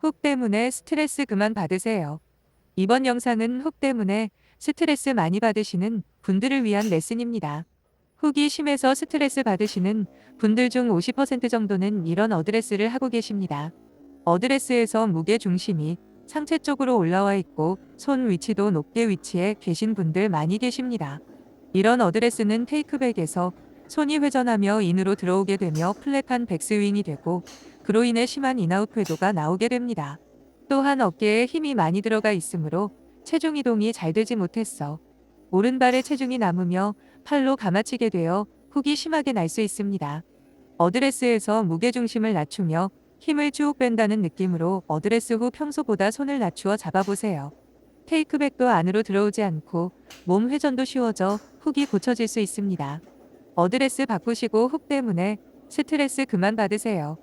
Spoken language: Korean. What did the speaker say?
훅 때문에 스트레스 그만 받으세요. 이번 영상은 훅 때문에 스트레스 많이 받으시는 분들을 위한 레슨입니다. 훅이 심해서 스트레스 받으시는 분들 중 50% 정도는 이런 어드레스를 하고 계십니다. 어드레스에서 무게 중심이 상체 쪽으로 올라와 있고 손 위치도 높게 위치해 계신 분들 많이 계십니다. 이런 어드레스는 테이크백에서 손이 회전하며 인으로 들어오게 되며 플랫한 백스윙이 되고 그로 인해 심한 인아웃 회도가 나오게 됩니다. 또한 어깨에 힘이 많이 들어가 있으므로 체중 이동이 잘 되지 못했어. 오른발에 체중이 남으며 팔로 감아치게 되어 훅이 심하게 날 수 있습니다. 어드레스에서 무게중심을 낮추며 힘을 쭉 뺀다는 느낌으로 어드레스 후 평소보다 손을 낮추어 잡아보세요. 테이크백도 안으로 들어오지 않고 몸 회전도 쉬워져 훅이 고쳐질 수 있습니다. 어드레스 바꾸시고 훅 때문에 스트레스 그만 받으세요.